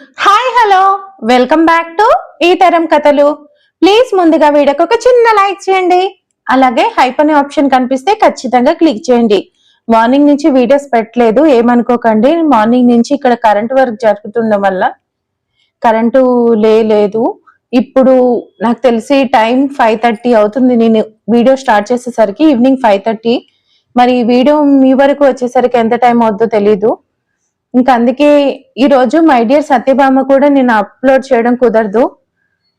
Hi hello welcome back to ఈ తరం కథలు. ప్లీజ్ ముందుగా వీడియోకి ఒక చిన్న లైక్ చేయండి. అలాగే హైప్ అనే ఆప్షన్ కనిపిస్తే ఖచ్చితంగా క్లిక్ చేయండి. మార్నింగ్ నుంచి వీడియోస్ పెట్టలేదు ఏమనుకోకండి. మార్నింగ్ నుంచి ఇక్కడ కరెంట్ వర్క్ జరుగుతుండడం వల్ల కరెంటు లేదు ఇప్పుడు నాకు తెలిసి టైం ఫైవ్ థర్టీ అవుతుంది. నేను వీడియో స్టార్ట్ చేసేసరికి ఈవినింగ్ ఫైవ్ థర్టీ మరి వీడియో మీ వరకు వచ్చేసరికి ఎంత టైం అవుద్దో తెలీదు. ఇంకా అందుకే ఈ రోజు మై డియర్ సత్యభామ కూడా నేను అప్లోడ్ చేయడం కుదరదు.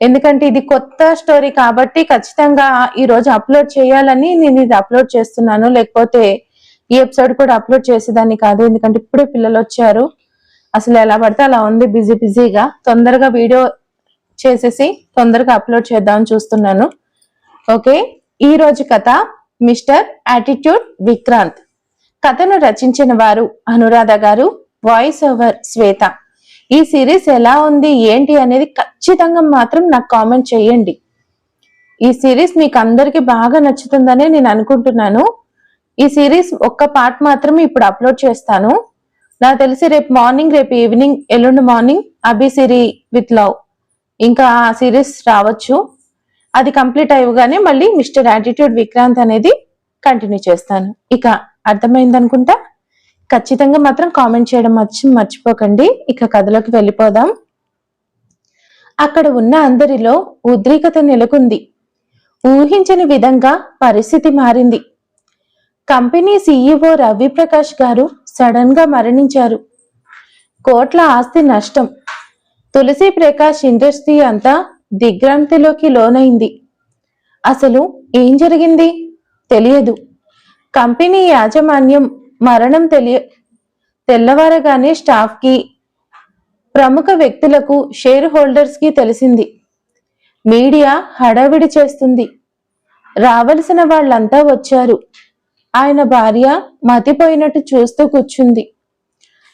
ఎందుకంటే ఇది కొత్త స్టోరీ కాబట్టి ఖచ్చితంగా ఈ రోజు అప్లోడ్ చేయాలని నేను ఇది అప్లోడ్ చేస్తున్నాను. లేకపోతే ఈ ఎపిసోడ్ కూడా అప్లోడ్ చేసేదాన్ని కాదు. ఎందుకంటే ఇప్పుడే పిల్లలు వచ్చారు. అసలు ఎలా పడితే అలా ఉంది. బిజీ బిజీగా తొందరగా వీడియో చేసేసి తొందరగా అప్లోడ్ చేద్దామని చూస్తున్నాను. ఓకే? ఈ రోజు కథ మిస్టర్ యాటిట్యూడ్ విక్రాంత్. కథను రచించిన వారు అనురాధ గారు. Voice over Shweta. ఈ సిరీస్ ఎలా ఉంది ఏంటి అనేది ఖచ్చితంగా మాత్రం నాకు కామెంట్ చేయండి. ఈ సిరీస్ మీకు అందరికి బాగా నచ్చుతుందనే నేను అనుకుంటున్నాను. ఈ సిరీస్ ఒక్క పార్ట్ మాత్రం ఇప్పుడు అప్లోడ్ చేస్తాను. నాకు తెలిసి రేపు మార్నింగ్ రేపు ఈవినింగ్ ఎల్లుండి morning Abhi Siri with love ఇంకా ఆ సిరీస్ రావచ్చు. అది కంప్లీట్ అయ్యగానే మళ్ళీ మిస్టర్ యాటిట్యూడ్ విక్రాంత్ అనేది కంటిన్యూ చేస్తాను. ఇక అర్థమైంది అనుకుంటా ఖచ్చితంగా మాత్రం కామెంట్ చేయడం మర్చి మర్చిపోకండి. ఇక కథలోకి వెళ్ళిపోదాం. అక్కడ ఉన్న అందరిలో ఉద్రిక్తత నెలకొంది. ఊహించని విధంగా పరిస్థితి మారింది. కంపెనీ సీఈఓ రవి ప్రకాష్ గారు సడన్గా మరణించారు. కోట్ల ఆస్తి నష్టం. తులసి ప్రకాష్ ఇండస్ట్రీ అంతా దిగ్భ్రాంతిలోకి లోనైంది. అసలు ఏం జరిగింది? తెలియదు. కంపెనీ యాజమాన్యం మరణం తెలియ తెల్లవారగానే స్టాఫ్కి ప్రముఖ వ్యక్తులకు షేర్ హోల్డర్స్కి తెలిసింది. మీడియా హడావిడి చేస్తుంది. రావలసిన వాళ్ళంతా వచ్చారు. ఆయన భార్య మతిపోయినట్టు చూస్తూ కూర్చుంది.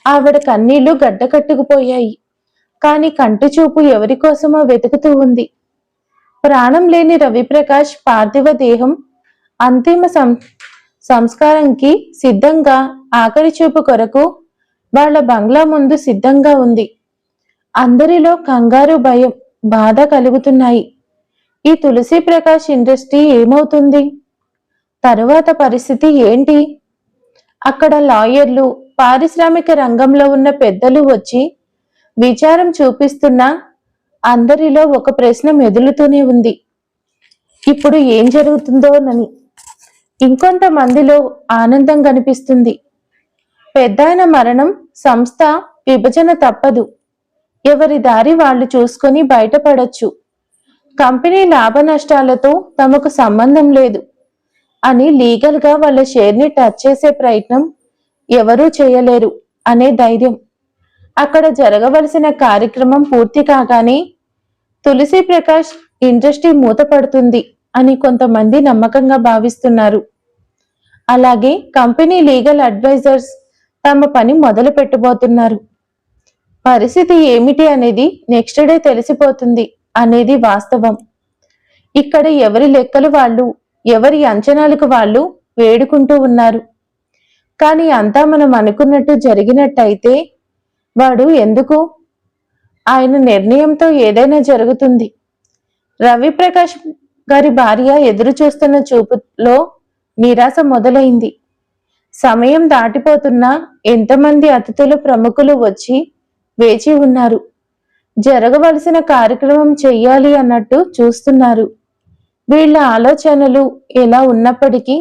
ఆవిడ కన్నీళ్ళు గడ్డకట్టుకుపోయాయి. కాని కంటి చూపు ఎవరి కోసమో వెతుకుతూ ఉంది. ప్రాణం లేని రవిప్రకాష్ పార్థివ దేహం అంతిమ సం సంస్కారంకి సిద్ధంగా ఆఖరి చూపు కొరకు వాళ్ళ బంగ్లా ముందు సిద్ధంగా ఉంది. అందరిలో కంగారు భయం బాధ కలుగుతున్నాయి. ఈ తులసి ప్రకాష్ ఇండస్ట్రీ ఏమవుతుంది? తరువాత పరిస్థితి ఏంటి? అక్కడ లాయర్లు పారిశ్రామిక రంగంలో ఉన్న పెద్దలు వచ్చి విచారం చూపిస్తున్నా అందరిలో ఒక ప్రశ్న మెదులుతూనే ఉంది. ఇప్పుడు ఏం జరుగుతుందోనని ఇంకొంతమందిలో ఆనందం కనిపిస్తుంది. పెద్దాయన మరణం సంస్థ విభజన తప్పదు. ఎవరి దారి వాళ్ళు చూసుకొని బయటపడొచ్చు. కంపెనీ లాభ నష్టాలతో తమకు సంబంధం లేదు అని లీగల్గా వాళ్ళ షేర్ని టచ్ చేసే ప్రయత్నం ఎవరూ చేయలేరు అనే ధైర్యం. అక్కడ జరగవలసిన కార్యక్రమం పూర్తి కాగానే తులసి ప్రకాష్ ఇండస్ట్రీ మూతపడుతుంది. అని కొంతమంది నమ్మకంగా భావిస్తున్నారు. అలాగే కంపెనీ లీగల్ అడ్వైజర్స్ తమ పని మొదలు పెట్టబోతున్నారు. పరిస్థితి ఏమిటి అనేది నెక్స్ట్ డే తెలిసిపోతుంది అనేది వాస్తవం. ఇక్కడ ఎవరి లెక్కలు వాళ్ళు ఎవరి అంచనాలకు వాళ్ళు వేడుకుంటూ ఉన్నారు. కానీ అంతా మనం అనుకున్నట్టు జరిగినట్టయితే వాడు ఎందుకు? ఆయన నిర్ణయంతో ఏదైనా జరుగుతుంది. రవిప్రకాష్ గారి భార్య ఎదురు చూస్తున్న చూపులో నిరాశ మొదలైంది. సమయం దాటిపోతున్నా ఎంతమంది అతిథులు ప్రముఖులు వచ్చి వేచి ఉన్నారు. జరగవలసిన కార్యక్రమం చెయ్యాలి అన్నట్టు చూస్తున్నారు. వీళ్ళ ఆలోచనలు ఎలా ఉన్నప్పటికీ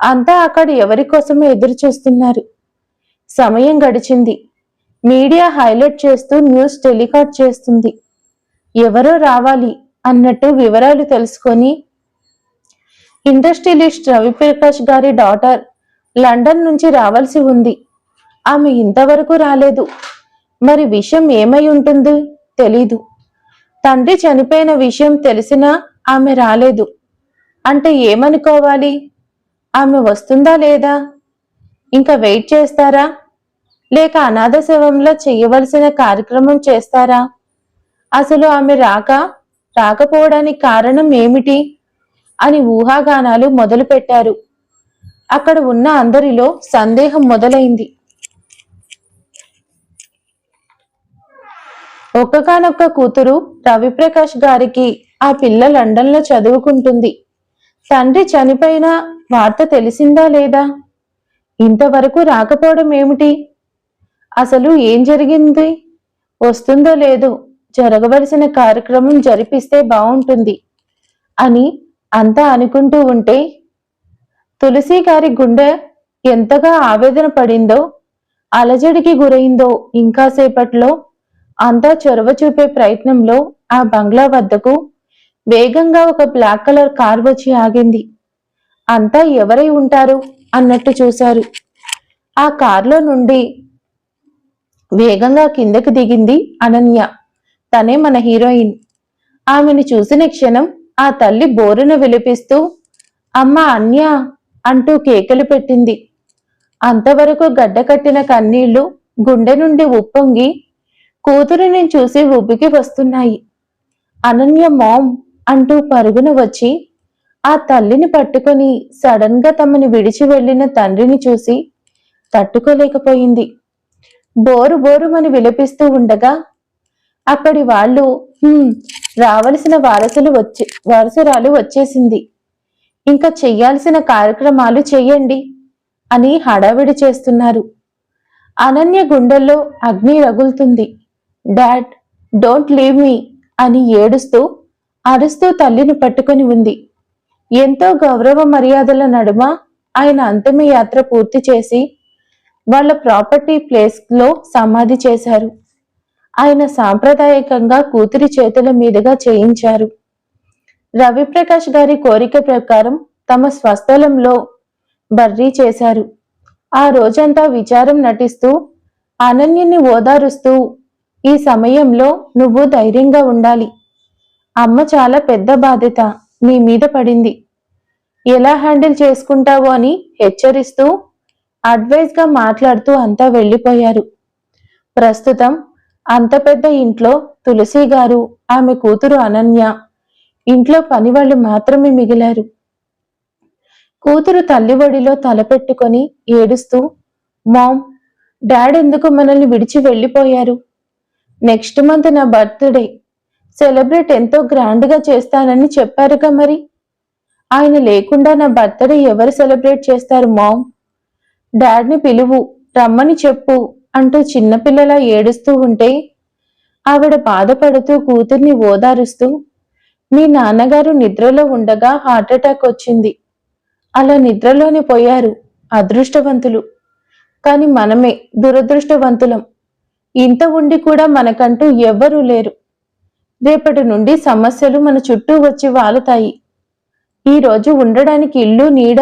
అంతా అక్కడ ఎవరి కోసమే ఎదురు చూస్తున్నారు. సమయం గడిచింది. మీడియా హైలైట్ చేస్తూ న్యూస్ టెలికాస్ట్ చేస్తుంది. ఎవరో రావాలి. అన్నట్టు వివరాలు తెలుసుకొని ఇండస్ట్రియలిస్ట్ రవిప్రకాష్ గారి డాటర్ లండన్ నుంచి రావాల్సి ఉంది. ఆమె ఇంతవరకు రాలేదు. మరి విషయం ఏమై ఉంటుంది తెలీదు. తండ్రి చనిపోయిన విషయం తెలిసినా ఆమె రాలేదు. అంటే ఏమనుకోవాలి? ఆమె వస్తుందా లేదా? ఇంకా వెయిట్ చేస్తారా? లేక అనాథ శవంలో చేయవలసిన కార్యక్రమం చేస్తారా? అసలు ఆమె రాక రాకపోవడానికి కారణం ఏమిటి? అని ఊహాగానాలు మొదలుపెట్టారు. అక్కడ ఉన్న అందరిలో సందేహం మొదలైంది. ఒక్కగానొక్క కూతురు రవిప్రకాష్ గారికి ఆ పిల్ల లండన్లో చదువుకుంటుంది. తండ్రి చనిపోయిన వార్త తెలిసిందా లేదా? ఇంతవరకు రాకపోవడం ఏమిటి? అసలు ఏం జరిగింది? వస్తుందో లేదో జరగవలసిన కార్యక్రమం జరిపిస్తే బాగుంటుంది అని అంతా అనుకుంటూ ఉంటే తులసి గారి గుండె ఎంతగా ఆవేదన పడిందో అలజడికి గురైందో ఇంకాసేపట్లో అంతా చొరవ చూపే ప్రయత్నంలో ఆ బంగ్లా వద్దకు వేగంగా ఒక బ్లాక్ కలర్ కార్ వచ్చి ఆగింది. అంతా ఎవరై ఉంటారు అన్నట్టు చూశారు. ఆ కార్లో నుండి వేగంగా కిందకు దిగింది అనన్య. తనే మన హీరోయిన్. ఆమెను చూసిన క్షణం ఆ తల్లి బోరున విలిపిస్తూ అమ్మ అన్య అంటూ కేకలు పెట్టింది. అంతవరకు గడ్డకట్టిన కన్నీళ్ళు గుండె నుండి ఉప్పొంగి కూతురిని చూసి ఉబ్బికి వస్తున్నాయి. అనన్య మామ్ అంటూ పరుగున వచ్చి ఆ తల్లిని పట్టుకొని సడన్గా తమని విడిచి వెళ్ళిన తండ్రిని చూసి తట్టుకోలేకపోయింది. బోరు బోరుమని విలపిస్తూ ఉండగా అక్కడి వాళ్ళు రావలసిన వారసులు వచ్చే వారసురాలు వచ్చేసింది. ఇంకా చెయ్యాల్సిన కార్యక్రమాలు చెయ్యండి అని హడావిడి చేస్తున్నారు. అనన్య గుండెల్లో అగ్ని రగులుతుంది. డాడ్ డోంట్ లీవ్ మీ అని ఏడుస్తూ అరుస్తూ తల్లిని పట్టుకొని ఉంది. ఎంతో గౌరవ మర్యాదల నడుమ ఆయన అంతిమ యాత్ర పూర్తి చేసి వాళ్ళ ప్రాపర్టీ ప్లేస్లో సమాధి చేశారు. ఆయన సాంప్రదాయకంగా కూతురి చేతుల మీదుగా చేయించారు. రవిప్రకాష్ గారి కోరిక ప్రకారం తమ స్వస్థలంలో బర్రీ చేశారు. ఆ రోజంతా విచారం నటిస్తూ అనన్యని ఓదారుస్తూ ఈ సమయంలో నువ్వు ధైర్యంగా ఉండాలి. అమ్మ చాలా పెద్ద బాధ్యత నీ మీద పడింది. ఎలా హ్యాండిల్ చేసుకుంటావో అని హెచ్చరిస్తూ అడ్వైస్గా మాట్లాడుతూ అంతా వెళ్ళిపోయారు. ప్రస్తుతం అంత పెద్ద ఇంట్లో తులసి గారు ఆమె కూతురు అనన్య. ఇంట్లో పనివాళ్ళు మాత్రమే మిగిలారు. కూతురు తల్లి ఒడిలో తలపెట్టుకొని ఏడుస్తూ మామ్ డాడ్ ఎందుకు మనల్ని విడిచి వెళ్ళిపోయారు? నెక్స్ట్ మంత్ నా బర్త్డే. సెలబ్రేట్ ఎంతో గ్రాండ్గా చేస్తానని చెప్పారుగా మరి? ఆయన లేకుండా నా బర్త్డే ఎవరు సెలబ్రేట్ చేస్తారు మామ్? డాడ్ని పిలువు రమ్మని చెప్పు. అంటూ చిన్నపిల్లలా ఏడుస్తూ ఉంటే ఆవిడ బాధపడుతూ కూతుర్ని ఓదారుస్తూ మీ నాన్నగారు నిద్రలో ఉండగా హార్ట్అటాక్ వచ్చింది. అలా నిద్రలోనే పోయారు అదృష్టవంతులు. కాని మనమే దురదృష్టవంతులం. ఇంత ఉండి కూడా మనకంటూ ఎవ్వరూ లేరు. రేపటి నుండి సమస్యలు మన చుట్టూ వచ్చి వాలుతాయి. ఈరోజు ఉండడానికి ఇల్లు నీడ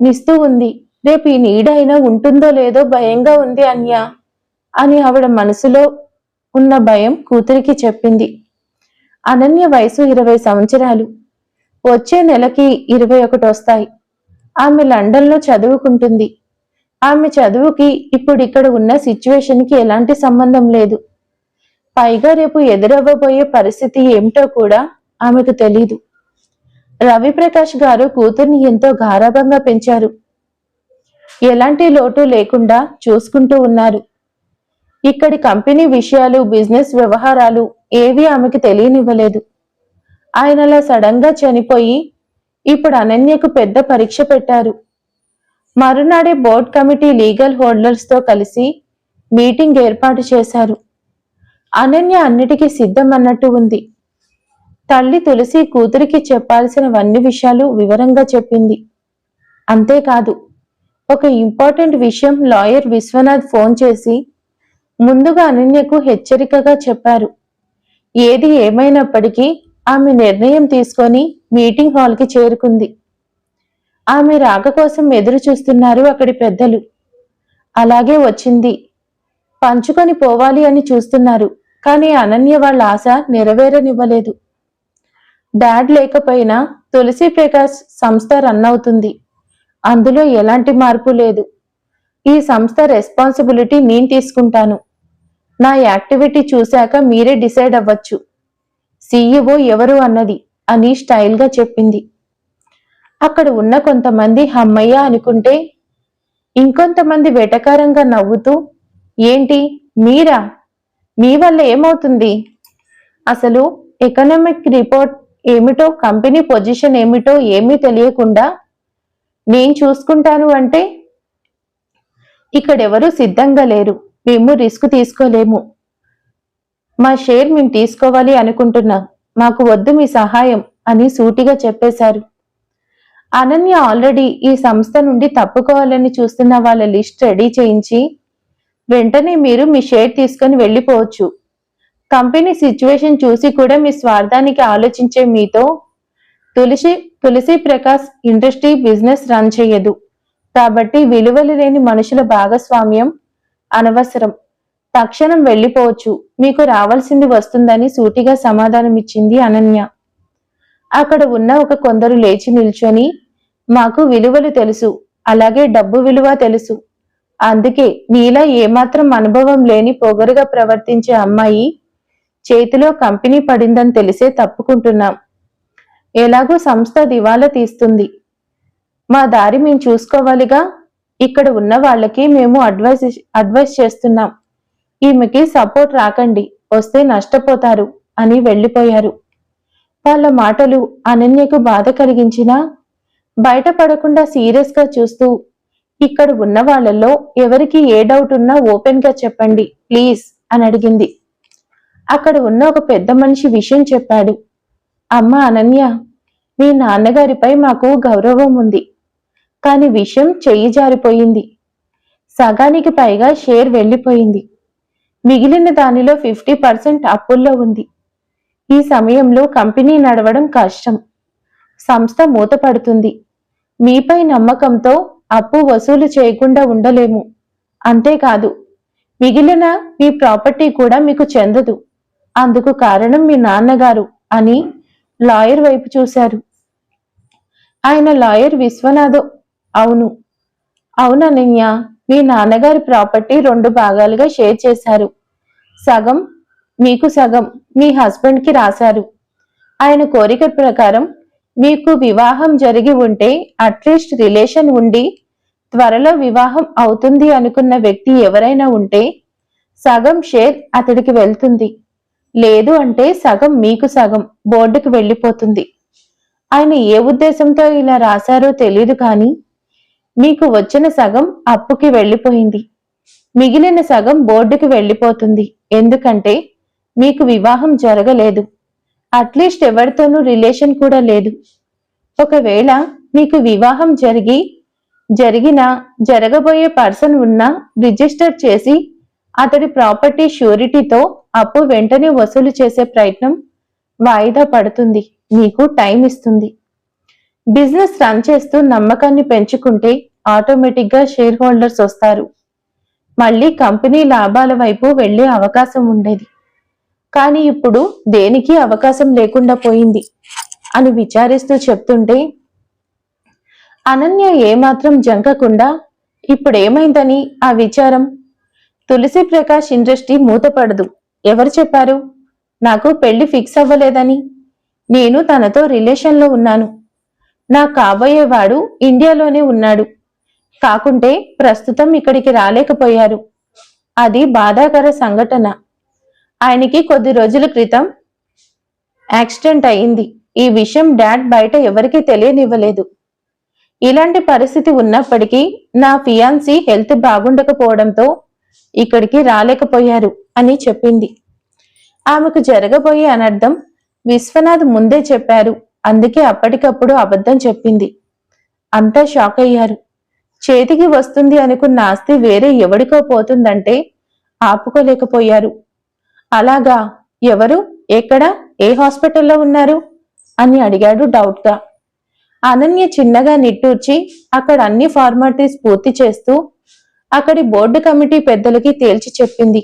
నిస్తూ ఉంది. రేపు ఈ నీడ అయినా ఉంటుందో లేదో భయంగా ఉంది అన్య అని ఆవిడ మనసులో ఉన్న భయం కూతురికి చెప్పింది. అనన్య వయసు ఇరవై సంవత్సరాలు. వచ్చే నెలకి ఇరవై ఒకటి వస్తాయి. ఆమె లండన్లో చదువుకుంటుంది. ఆమె చదువుకి ఇప్పుడు ఇక్కడ ఉన్న సిచ్యువేషన్కి ఎలాంటి సంబంధం లేదు. పైగా రేపు ఎదురవ్వబోయే పరిస్థితి ఏమిటో కూడా ఆమెకు తెలీదు. రవిప్రకాష్ గారు కూతుర్ని ఎంతో గారాభంగా పెంచారు. ఎలాంటి లోటు లేకుండా చూసుకుంటూ ఉన్నారు. ఇక్కడి కంపెనీ విషయాలు బిజినెస్ వ్యవహారాలు ఏవి ఆమెకు తెలియనివ్వలేదు. ఆయనలా సడన్గా చనిపోయి ఇప్పుడు అనన్యకు పెద్ద పరీక్ష పెట్టారు. మరునాడే బోర్డ్ కమిటీ లీగల్ హోల్డర్స్తో కలిసి మీటింగ్ ఏర్పాటు చేశారు. అనన్య అన్నిటికీ సిద్ధం అన్నట్టు ఉంది. తల్లి తులసి కూతురికి చెప్పాల్సినవన్నీ విషయాలు వివరంగా చెప్పింది. అంతేకాదు ఒక ఇంపార్టెంట్ విషయం లాయర్ విశ్వనాథ్ ఫోన్ చేసి ముందుగా అనన్యకు హెచ్చరికగా చెప్పారు. ఏది ఏమైనప్పటికీ ఆమె నిర్ణయం తీసుకొని మీటింగ్ హాల్కి చేరుకుంది. ఆమె రాక కోసం ఎదురు చూస్తున్నారు అక్కడి పెద్దలు. అలాగే వచ్చింది. పంచుకొని పోవాలి అని చూస్తున్నారు కానీ అనన్య వాళ్ళ ఆశ నెరవేరనివ్వలేదు. డాడ్ లేకపోయినా తులసి ప్రకాష్ సంస్థ రన్ అవుతుంది. అందులో ఎలాంటి మార్పు లేదు. ఈ సంస్థ రెస్పాన్సిబిలిటీ నేను తీసుకుంటాను. నా యాక్టివిటీ చూశాక మీరే డిసైడ్ అవ్వచ్చు. సీఈఓ ఎవరు అన్నది అని స్టైల్గా చెప్పింది. అక్కడ ఉన్న కొంతమంది హమ్మయ్య అనుకుంటే ఇంకొంతమంది వెటకారంగా నవ్వుతూ ఏంటి మీరా? మీ వల్ల ఏమవుతుంది? అసలు ఎకనామిక్ రిపోర్ట్ ఏమిటో కంపెనీ పొజిషన్ ఏమిటో ఏమీ తెలియకుండా నేను చూసుకుంటాను అంటే ఇక్కడెవరూ సిద్ధంగా లేరు. మేము రిస్క్ తీసుకోలేము. మా షేర్ మేము తీసుకోవాలి అనుకుంటున్నాం. మాకు వద్దు మీ సహాయం అని సూటిగా చెప్పేశారు. అనన్య ఆల్రెడీ ఈ సంస్థ నుండి తప్పుకోవాలని చూస్తున్న వాళ్ళ లిస్ట్ రెడీ చేయించి వెంటనే మీరు మీ షేర్ తీసుకొని వెళ్ళిపోవచ్చు. కంపెనీ సిచ్యువేషన్ చూసి కూడా మీ స్వార్థానికి ఆలోచించే మీతో Tulasi Tulasi Prakash industry business run చేయదు. కాబట్టి విలువలు లేని మనుషుల భాగస్వామ్యం అనవసరం. తక్షణం వెళ్ళిపోవచ్చు. మీకు రావాల్సింది వస్తుందని సూటిగా సమాధానం ఇచ్చింది అనన్య. అక్కడ ఉన్న ఒక కొందరు లేచి నిల్చొని మాకు విలువలు తెలుసు. అలాగే డబ్బు విలువ తెలుసు. అందుకే నీలా ఏమాత్రం అనుభవం లేని పొగరుగా ప్రవర్తించే అమ్మాయి చేతిలో కంపెనీ పడిందని తెలిసే తప్పుకుంటున్నాం. ఎలాగో సంస్థ దివాలా తీస్తుంది. మా దారి మేము చూసుకోవాలిగా. ఇక్కడ ఉన్న వాళ్ళకి మేము అడ్వైస్ అడ్వైస్ చేస్తున్నాం. ఈమెకి సపోర్ట్ రాకండి. వస్తే నష్టపోతారు అని వెళ్ళిపోయారు. వాళ్ళ మాటలు అనన్యకు బాధ కలిగించినా బయటపడకుండా సీరియస్గా చూస్తూ ఇక్కడ ఉన్న వాళ్ళల్లో ఎవరికి ఏ డౌట్ ఉన్నా ఓపెన్గా చెప్పండి ప్లీజ్ అని అడిగింది. అక్కడ ఉన్న ఒక పెద్ద మనిషి విషయం చెప్పాడు. అమ్మ అనన్య మీ నాన్నగారిపై మాకు గౌరవం ఉంది. కాని విషయం చెయ్యి జారిపోయింది. సగానికి పైగా షేర్ వెళ్ళిపోయింది. మిగిలిన దానిలో ఫిఫ్టీ పర్సెంట్ అప్పుల్లో ఉంది. ఈ సమయంలో కంపెనీ నడవడం కష్టం. సంస్థ మూతపడుతుంది. మీపై నమ్మకంతో అప్పు వసూలు చేయకుండా ఉండలేము. అంతేకాదు మిగిలిన మీ ప్రాపర్టీ కూడా మీకు చెందదు. అందుకు కారణం మీ నాన్నగారు అని లాయర్ వైపు చూశారు. ఆయన లాయర్ విశ్వనాథ్. అవును. అవునన్నయ్య మీ నాన్నగారి ప్రాపర్టీ రెండు భాగాలుగా షేర్ చేశారు. సగం మీకు సగం మీ హస్బెండ్కి రాశారు. ఆయన కోరిక ప్రకారం మీకు వివాహం జరిగి ఉంటే అట్లీస్ట్ రిలేషన్ ఉండి త్వరలో వివాహం అవుతుంది అనుకున్న వ్యక్తి ఎవరైనా ఉంటే సగం షేర్ అతడికి వెళ్తుంది. లేదు అంటే సగం మీకు సగం బోర్డుకు వెళ్ళిపోతుంది. ఆయన ఏ ఉద్దేశంతో ఇలా రాశారో తెలియదు కానీ మీకు వచ్చిన సగం అప్పుకి వెళ్ళిపోయింది. మిగిలిన సగం బోర్డుకి వెళ్ళిపోతుంది. ఎందుకంటే మీకు వివాహం జరగలేదు. అట్లీస్ట్ ఎవరితోనూ రిలేషన్ కూడా లేదు. ఒకవేళ మీకు వివాహం జరిగి జరిగిన జరగబోయే పర్సన్ ఉన్నా రిజిస్టర్ చేసి అతడి ప్రాపర్టీ ష్యూరిటీతో అప్పు వెంటనే వసూలు చేసే ప్రయత్నం వాయిదా పడుతుంది. మీకు టైం ఇస్తుంది. బిజినెస్ రన్ చేస్తూ నమ్మకాన్ని పెంచుకుంటే ఆటోమేటిక్గా షేర్ హోల్డర్స్ వస్తారు. మళ్ళీ కంపెనీ లాభాల వైపు వెళ్ళే అవకాశం ఉండేది. కానీ ఇప్పుడు దేనికి అవకాశం లేకుండా పోయింది? అని విచారిస్తూ చెప్తుంటే అనన్య ఏమాత్రం జంకకుండా ఇప్పుడేమైందని? ఆ విచారం తులసి ప్రకాష్ ఇండస్ట్రీ మూతపడదు. ఎవరు చెప్పారు? నాకు పెళ్ళి ఫిక్స్ అవ్వలేదని. నేను తనతో రిలేషన్లో ఉన్నాను. నా కాబోయేవాడు ఇండియాలోనే ఉన్నాడు. కాకుంటే ప్రస్తుతం ఇక్కడికి రాలేకపోయారు. అది బాధాకర సంఘటన. ఆయనకి కొద్ది రోజుల క్రితం యాక్సిడెంట్ అయింది ఈ విషయం డాడ్ బయట ఎవరికీ తెలియనివ్వలేదు. ఇలాంటి పరిస్థితి ఉన్నప్పటికీ నా ఫియాన్సీ హెల్త్ బాగుండకపోవడంతో ఇక్కడికి రాలేకపోయారు అని చెప్పింది. ఆమెకు జరగబోయే అనర్థం విశ్వనాథ్ ముందే చెప్పారు. అందుకే అప్పటికప్పుడు అబద్ధం చెప్పింది. అంతా షాక్ అయ్యారు. చేతికి వస్తుంది అనుకున్న ఆస్తి వేరే ఎవడికో పోతుందంటే ఆపుకోలేకపోయారు. అలాగా ఎవరు? ఎక్కడ? ఏ హాస్పిటల్లో ఉన్నారు? అని అడిగాడు డౌట్గా. అనన్య చిన్నగా నిట్టూర్చి అక్కడ అన్ని ఫార్మాలిటీస్ పూర్తి చేస్తూ అక్కడి బోర్డు కమిటీ పెద్దలకి తేల్చి చెప్పింది.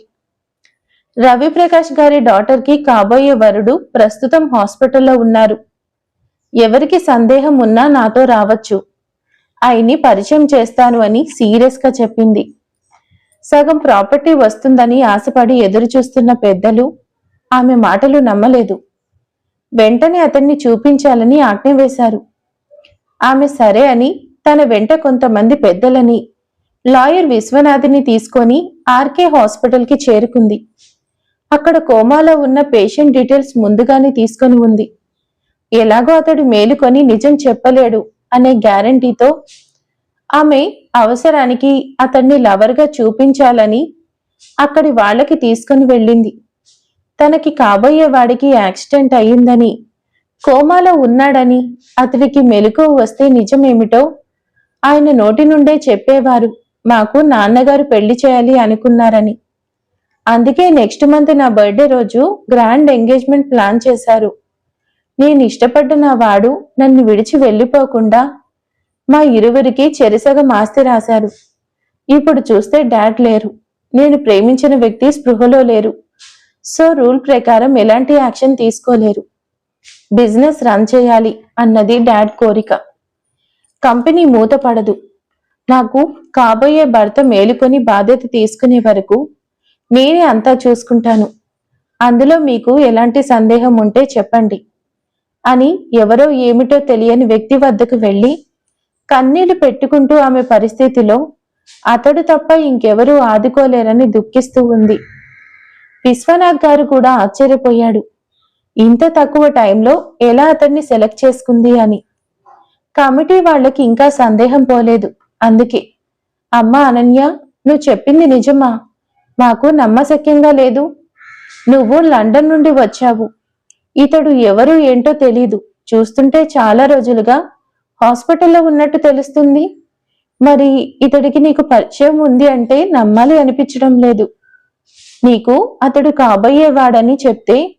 రవిప్రకాష్ గారి డాటర్కి కాబోయే వరుడు ప్రస్తుతం హాస్పిటల్లో ఉన్నారు. ఎవరికి సందేహం ఉన్నా నాతో రావచ్చు. ఆయన్ని పరిచయం చేస్తాను అని సీరియస్గా చెప్పింది. సగం ప్రాపర్టీ వస్తుందని ఆశపడి ఎదురు చూస్తున్న పెద్దలు ఆమె మాటలు నమ్మలేదు. వెంటనే అతన్ని చూపించాలని ఆజ్ఞ వేశారు. ఆమె సరే అని తన వెంట కొంతమంది పెద్దలని లాయర్ విశ్వనాథిని తీసుకొని ఆర్కే హాస్పిటల్కి చేరుకుంది. అక్కడ కోమాలో ఉన్న పేషెంట్ డీటెయిల్స్ ముందుగానే తీసుకొని ఉంది. ఎలాగో అతడు మేలుకొని నిజం చెప్పలేడు అనే గ్యారంటీతో ఆమె అవసరానికి అతన్ని లవర్గా చూపించాలని అక్కడి వాళ్ళకి తీసుకుని వెళ్ళింది. తనకి కాబోయే వాడికి యాక్సిడెంట్ అయ్యిందని కోమాలో ఉన్నాడని అతడికి మెలకు వస్తే నిజమేమిటో ఆయన నోటి నుండే చెప్పేవారు. మాకు నాన్నగారు పెళ్ళి చేయాలి అనుకున్నారని. అందుకే నెక్స్ట్ మంత్ నా బర్త్డే రోజు గ్రాండ్ ఎంగేజ్మెంట్ ప్లాన్ చేశారు. నేను ఇష్టపడ్డ నా వాడు నన్ను విడిచి వెళ్ళిపోకుండా మా ఇరువురికి చెరిసగం ఆస్తి రాశారు. ఇప్పుడు చూస్తే డాడ్ లేరు. నేను ప్రేమించిన వ్యక్తి స్పృహలో లేరు. సో రూల్ ప్రకారం ఎలాంటి యాక్షన్ తీసుకోలేరు. బిజినెస్ రన్ చేయాలి అన్నది డాడ్ కోరిక. కంపెనీ మూతపడదు. నాకు కాబోయే భర్త మేలుకొని బాధ్యత తీసుకునే వరకు నేనే అంతా చూసుకుంటాను. అందులో మీకు ఎలాంటి సందేహం ఉంటే చెప్పండి. అని ఎవరో ఏమిటో తెలియని వ్యక్తి వద్దకు వెళ్ళి కన్నీళ్ళు పెట్టుకుంటూ ఆమె పరిస్థితిలో అతడు తప్ప ఇంకెవరూ ఆదుకోలేరని దుఃఖిస్తూ ఉంది. విశ్వనాథ్ గారు కూడా ఆశ్చర్యపోయాడు. ఇంత తక్కువ టైంలో ఎలా అతన్ని సెలెక్ట్ చేసుకుంది అని. కమిటీ వాళ్ళకి ఇంకా సందేహం పోలేదు. అందుకే అమ్మ అనన్య నువ్వు చెప్పింది నిజమా? మాకు నమ్మశక్యంగా లేదు. నువ్వు లండన్ నుండి వచ్చావు. ఇతడు ఎవరు ఏంటో తెలీదు. చూస్తుంటే చాలా రోజులుగా హాస్పిటల్లో ఉన్నట్టు తెలుస్తుంది. మరి ఇతడికి నీకు పరిచయం ఉంది అంటే నమ్మాలి అనిపించడం లేదు. నీకు అతడు కాబోయేవాడని చెప్తే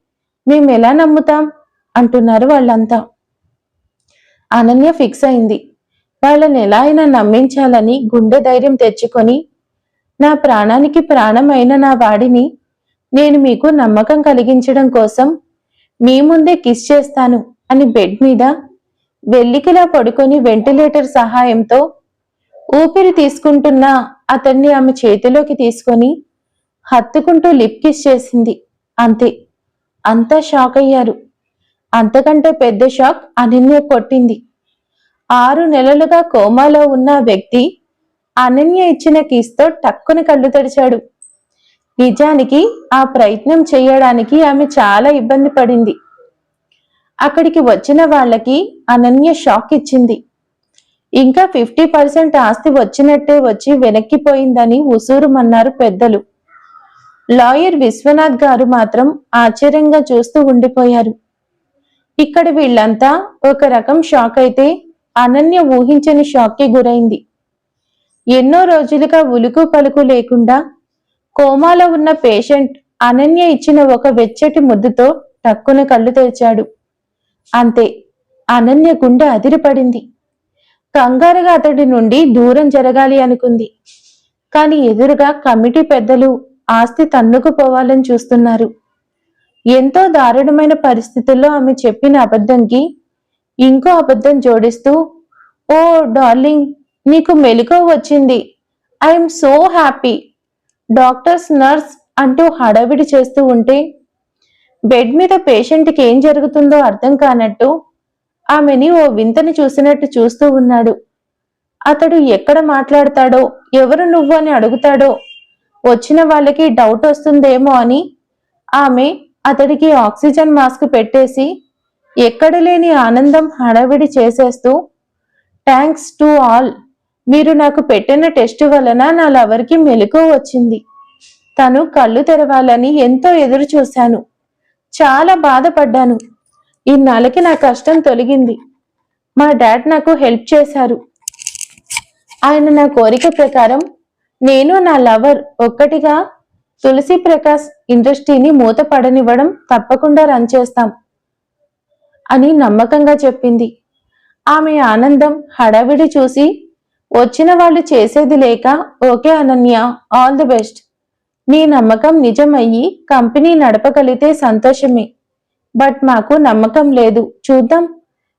మేము ఎలా నమ్ముతాం? అంటున్నారు వాళ్ళంతా. అనన్య ఫిక్స్ అయింది. వాళ్ళని ఎలా అయినా నమ్మించాలని గుండె ధైర్యం తెచ్చుకొని నా ప్రాణానికి ప్రాణమైన నా వాడిని నేను మీకు నమ్మకం కలిగించడం కోసం మీ ముందే కిస్ చేస్తాను అని బెడ్ మీద వెల్లికిలా పడుకొని వెంటిలేటర్ సహాయంతో ఊపిరి తీసుకుంటున్న అతన్ని ఆమె చేతిలోకి తీసుకొని హత్తుకుంటూ లిప్ కిస్ చేసింది. అంతే. అంతా షాక్ అయ్యారు. అంతకంటే పెద్ద షాక్ అనిన్నే కొట్టింది. ఆరు నెలలుగా కోమాలో ఉన్న వ్యక్తి అనన్య ఇచ్చిన కీస్తో టక్కున కళ్ళు తెరిచాడు. నిజానికి ఆ ప్రయత్నం చేయడానికి ఆమె చాలా ఇబ్బంది పడింది. అక్కడికి వచ్చిన వాళ్ళకి అనన్య షాక్ ఇచ్చింది. ఇంకా ఫిఫ్టీ పర్సెంట్ ఆస్తి వచ్చినట్టే వచ్చి వెనక్కిపోయిందని ఉసూరుమన్నారు పెద్దలు. లాయర్ విశ్వనాథ్ గారు మాత్రం ఆశ్చర్యంగా చూస్తూ ఉండిపోయారు. ఇక్కడ వీళ్ళంతా ఒక రకం షాక్ అయితే అనన్య ఊహించని షాక్కి గురైంది. ఎన్నో రోజులుగా ఉలుకు పలుకు లేకుండా కోమాలో ఉన్న పేషెంట్ అనన్య ఇచ్చిన ఒక వెచ్చటి ముద్దుతో టక్కున కళ్ళు తెరిచాడు. అంతే అనన్య గుండె అదిరిపడింది. కంగారుగా అతడి నుండి దూరం జరగాలి అనుకుంది. కాని ఎదురుగా కమిటీ పెద్దలు ఆస్తి తన్నుకుపోవాలని చూస్తున్నారు. ఎంతో దారుణమైన పరిస్థితుల్లో ఆమె చెప్పిన అబద్ధంకి ఇంకో అబద్ధం జోడిస్తూ ఓ డార్లింగ్ నీకు మెలుకో వచ్చింది. I'm so happy. Doctors nurse అంటూ హడావిడి చేస్తూ ఉంటే బెడ్ మీద పేషెంట్కి ఏం జరుగుతుందో అర్థం కానట్టు ఆమెని ఓ వింతని చూసినట్టు చూస్తూ ఉన్నాడు. అతడు ఎక్కడ మాట్లాడతాడో ఎవరు నువ్వు అని అడుగుతాడో వచ్చిన వాళ్ళకి డౌట్ వస్తుందేమో అని ఆమె అతడికి ఆక్సిజన్ మాస్క్ పెట్టేసి ఎక్కడ లేని ఆనందం హడావిడి చేసేస్తూ థ్యాంక్స్ టు ఆల్. మీరు నాకు పెట్టిన టెస్ట్ వలన నా లవర్కి మెలకు వచ్చింది. తను కళ్ళు తెరవాలని ఎంతో ఎదురు చూశాను. చాలా బాధపడ్డాను. ఇన్నాళ్ళకి నా కష్టం తొలగింది. మా డాడ్ నాకు హెల్ప్ చేశారు. ఆయన నా కోరిక ప్రకారం నేను నా లవర్ ఒక్కటిగా తులసి ప్రకాష్ ఇండస్ట్రీని మూతపడనివ్వడం తప్పకుండా రన్ చేస్తాం. అని నమ్మకంగా చెప్పింది. ఆమె ఆనందం హడావిడి చూసి వచ్చిన వాళ్ళు చేసేది లేక okay Ananya all the best. నీ నమ్మకం నిజమయ్యి కంపెనీ నడపగలిగితే సంతోషమే. బట్ మాకు నమ్మకం లేదు. చూద్దాం.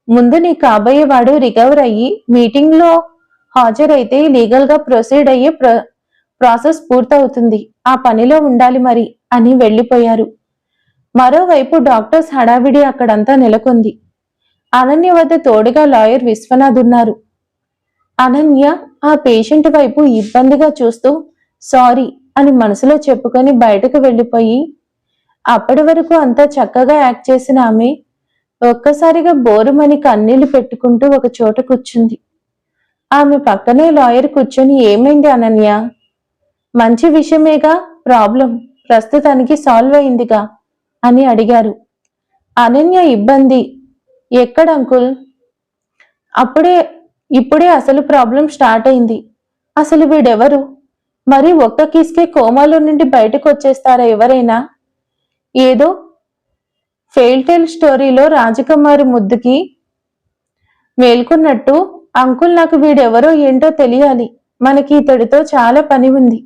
ముందు నీ కాబోయేవాడు రికవర్ అయ్యి మీటింగ్లో హాజరైతే లీగల్గా ప్రొసీడ్ అయ్యే ప్ర- ప్రాసెస్ పూర్తవుతుంది. ఆ పనిలో ఉండాలి మరి అని వెళ్ళిపోయారు. మరోవైపు డాక్టర్స్ హడావిడి అక్కడంతా నెలకొంది. అనన్య వద్ద తోడుగా లాయర్ విశ్వనాథ్ ఉన్నారు. అనన్య ఆ పేషెంట్ వైపు ఇబ్బందిగా చూస్తూ సారీ అని మనసులో చెప్పుకొని బయటకు వెళ్ళిపోయి అప్పటి వరకు అంతా చక్కగా యాక్ట్ చేసిన ఆమె ఒక్కసారిగా బోరుమని కన్నీళ్ళు పెట్టుకుంటూ ఒక చోట కూర్చుంది. ఆమె పక్కనే లాయర్ కూర్చొని ఏమైంది అనన్య? మంచి విషయమేగా? ప్రాబ్లం? ప్రస్తుతానికి సాల్వ్ అయిందిగా? అని అడిగారు. అనన్య ఇబ్బంది. ఎక్కడ అంకుల్? అప్పుడే ఇప్పుడే అసలు ప్రాబ్లం స్టార్ట్ అయింది. అసలు వీడెవరు? మరి ఒక్క కిస్కే కోమాలో నుండి బయటకు వచ్చేస్తారా ఎవరైనా? ఏదో ఫెయిల్టెల్ స్టోరీలో రాజకుమారి ముద్దుకి మేల్కొన్నట్టు అంకుల్ నాకు వీడెవరో ఏంటో తెలియాలి. మనకి ఇతడితో చాలా పని ఉంది.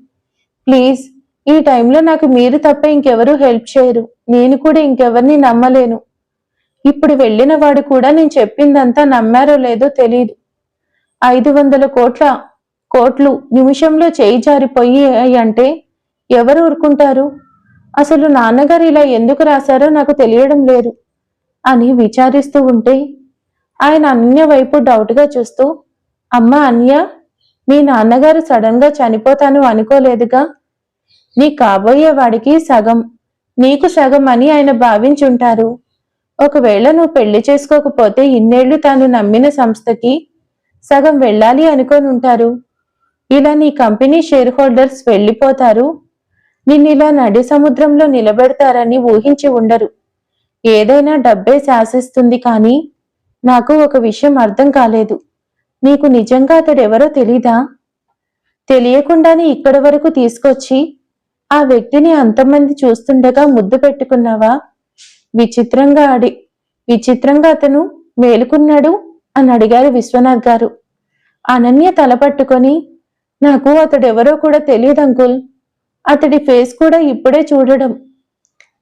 ప్లీజ్ ఈ టైంలో నాకు మీరు తప్ప ఇంకెవరూ హెల్ప్ చేయరు. నేను కూడా ఇంకెవరిని నమ్మలేను. ఇప్పుడు వెళ్ళిన వాడు కూడా నేను చెప్పిందంతా నమ్మారో లేదో తెలియదు ఐదు వందల కోట్ల కోట్లు నిమిషంలో చేయి జారిపోయి అంటే ఎవరు ఊరుకుంటారు? అసలు నాన్నగారు ఇలా ఎందుకు రాశారో నాకు తెలియడం లేదు అని విచారిస్తూ ఉంటే ఆయన అన్య వైపు డౌట్గా చూస్తూ అమ్మ అన్య మీ నాన్నగారు సడన్గా చనిపోతాను అనుకోలేదుగా? నీ కాబోయే వాడికి సగం నీకు సగం అని ఆయన భావించుంటారు. ఒకవేళ నువ్వు పెళ్ళి చేసుకోకపోతే ఇన్నేళ్ళు తాను నమ్మిన సంస్థకి సగం వెళ్ళాలి అనుకొని ఉంటారు ఇలా నీ కంపెనీ షేర్ హోల్డర్స్ వెళ్ళిపోతారు. నిన్నిలా నడి సముద్రంలో నిలబెడతారని ఊహించి ఉండరు. ఏదైనా డబ్బే శాసిస్తుంది కానీ నాకు ఒక విషయం అర్థం కాలేదు. నీకు నిజంగా అతడెవరో తెలీదా? తెలియకుండానే ఇక్కడ వరకు తీసుకొచ్చి ఆ వ్యక్తిని అంతమంది చూస్తుండగా ముద్దు పెట్టుకున్నావా? విచిత్రంగా అడి విచిత్రంగా అతను మేలుకున్నాడు అని అడిగారు విశ్వనాథ్ గారు. అనన్య తల పట్టుకొని నాకు అతడెవరో కూడా తెలియదు అంకుల్. అతడి ఫేస్ కూడా ఇప్పుడే చూడడం.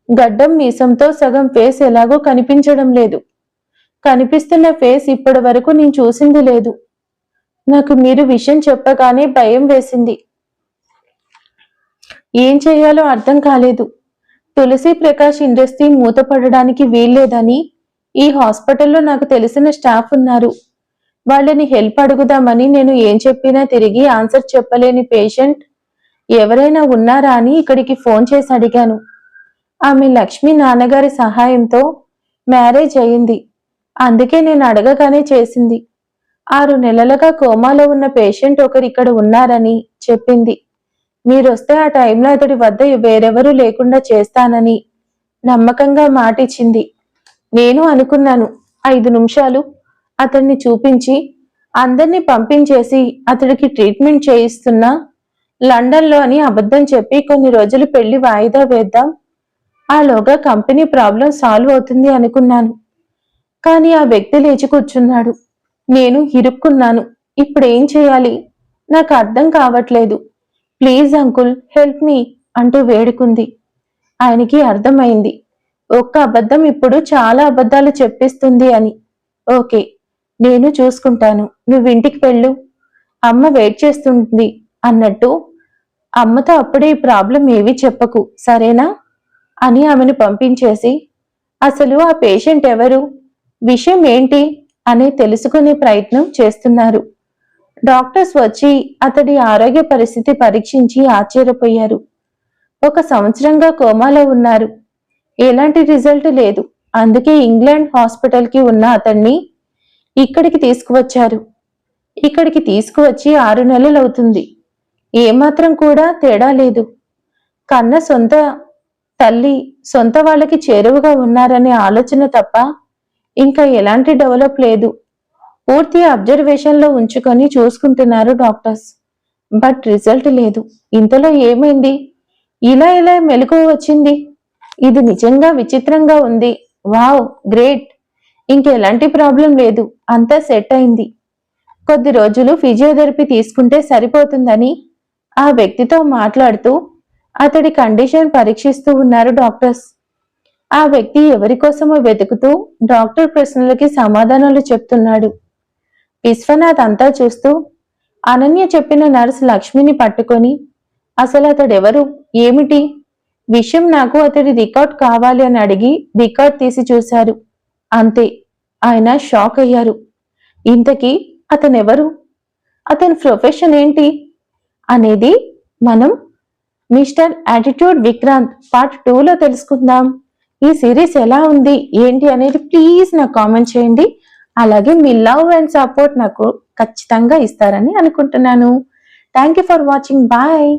గడ్డం మీసంతో సగం ఫేస్ ఎలాగో కనిపించడం లేదు. కనిపిస్తున్న ఫేస్ ఇప్పటి వరకు నేను చూసింది లేదు. నాకు మీరు విషయం చెప్పగానే భయం వేసింది. ఏం చేయాలో అర్థం కాలేదు. తులసి ప్రకాష్ ఇండస్ట్రీ మూతపడడానికి వీల్లేదని ఈ హాస్పిటల్లో నాకు తెలిసిన స్టాఫ్ ఉన్నారు. వాళ్ళని హెల్ప్ అడుగుదామని నేను ఏం చెప్పినా తిరిగి ఆన్సర్ చెప్పలేని పేషెంట్ ఎవరైనా ఉన్నారా అని ఇక్కడికి ఫోన్ చేసి అడిగాను. ఆమె లక్ష్మి నాన్నగారి సహాయంతో మ్యారేజ్ అయింది. అందుకే నేను అడగగానే చేసింది. ఆరు నెలలుగా కోమాలో ఉన్న పేషెంట్ ఒకరు ఇక్కడ ఉన్నారని చెప్పింది. మీరొస్తే ఆ టైంలో అతడి వద్ద వేరెవరూ లేకుండా చేస్తానని నమ్మకంగా మాటిచ్చింది. నేను అనుకున్నాను. ఐదు నిమిషాలు అతన్ని చూపించి అందరినీ పంపించేసి అతడికి ట్రీట్మెంట్ చేయిస్తున్నా లండన్లో అని అబద్ధం చెప్పి కొన్ని రోజులు పెళ్ళి వాయిదా వేద్దాం. ఆలోగా కంపెనీ ప్రాబ్లం సాల్వ్ అవుతుంది అనుకున్నాను. కానీ ఆ వ్యక్తి లేచి కూర్చున్నాడు. నేను ఇరుక్కున్నాను. ఇప్పుడేం చేయాలి? నాకు అర్థం కావట్లేదు. ప్లీజ్ అంకుల్ హెల్ప్ మీ అంటూ వేడుకుంది. ఆయనకి అర్థమైంది. ఒక్క అబద్ధం ఇప్పుడు చాలా అబద్ధాలు చెప్పిస్తుంది అని. ఓకే నేను చూసుకుంటాను. నువ్వు ఇంటికి వెళ్ళు. అమ్మ వెయిట్ చేస్తుంది అన్నట్టు. అమ్మతో అప్పుడే ఈ ప్రాబ్లం ఏవి చెప్పకు సరేనా? అని ఆమెను పంపించేసి అసలు ఆ పేషెంట్ ఎవరు? విషయం ఏంటి? అని తెలుసుకునే ప్రయత్నం చేస్తున్నారు. డాక్టర్స్ వచ్చి అతడి ఆరోగ్య పరిస్థితి పరీక్షించి ఆశ్చర్యపోయారు. ఒక సంవత్సరంగా కోమాలో ఉన్నారు. ఎలాంటి రిజల్ట్ లేదు. అందుకే ఇంగ్లాండ్ హాస్పిటల్కి ఉన్న అతన్ని ఇక్కడికి తీసుకువచ్చారు. ఇక్కడికి తీసుకువచ్చి ఆరు నెలలు అవుతుంది ఏమాత్రం కూడా తేడా లేదు. కన్న సొంత తల్లి సొంత వాళ్ళకి చేరువగా ఉన్నారనే ఆలోచన తప్ప ఇంకా ఎలాంటి డెవలప్ లేదు. పూర్తి అబ్జర్వేషన్లో ఉంచుకొని చూసుకుంటున్నారు డాక్టర్స్ బట్ రిజల్ట్ లేదు. ఇంతలో ఏమైంది? ఇలా ఇలా మెలకు వచ్చింది. ఇది నిజంగా విచిత్రంగా ఉంది. వావ్ గ్రేట్ ఇంకెలాంటి ప్రాబ్లం లేదు. అంతా సెట్ అయింది. కొద్ది రోజులు ఫిజియోథెరపీ తీసుకుంటే సరిపోతుందని ఆ వ్యక్తితో మాట్లాడుతూ అతడి కండిషన్ పరీక్షిస్తూ ఉన్నారు డాక్టర్స్ ఆ వ్యక్తి ఎవరి కోసమో వెతుకుతూ డాక్టర్ ప్రశ్నలకి సమాధానాలు చెప్తున్నాడు. విశ్వనాథ్ అంతా చూస్తూ అనన్య చెప్పిన నర్సు లక్ష్మిని పట్టుకొని అసలు అతడెవరు ఏమిటి? విషయం నాకు అతడి రికార్డ్ కావాలి అని అడిగి రికార్డ్ తీసి చూశారు. అంతే ఆయన షాక్ అయ్యారు. ఇంతకీ అతనెవరు? అతని ప్రొఫెషన్ ఏంటి? అనేది మనం మిస్టర్ యాటిట్యూడ్ విక్రాంత్ పార్ట్ టూలో తెలుసుకుందాం. ఈ సిరీస్ ఎలా ఉంది? ఏంటి అనేది ప్లీజ్ నాకు కామెంట్ చేయండి. అలాగే మీ లవ్ అండ్ సపోర్ట్ నాకు ఖచ్చితంగా ఇస్తారని అనుకుంటున్నాను. Thank you for watching bye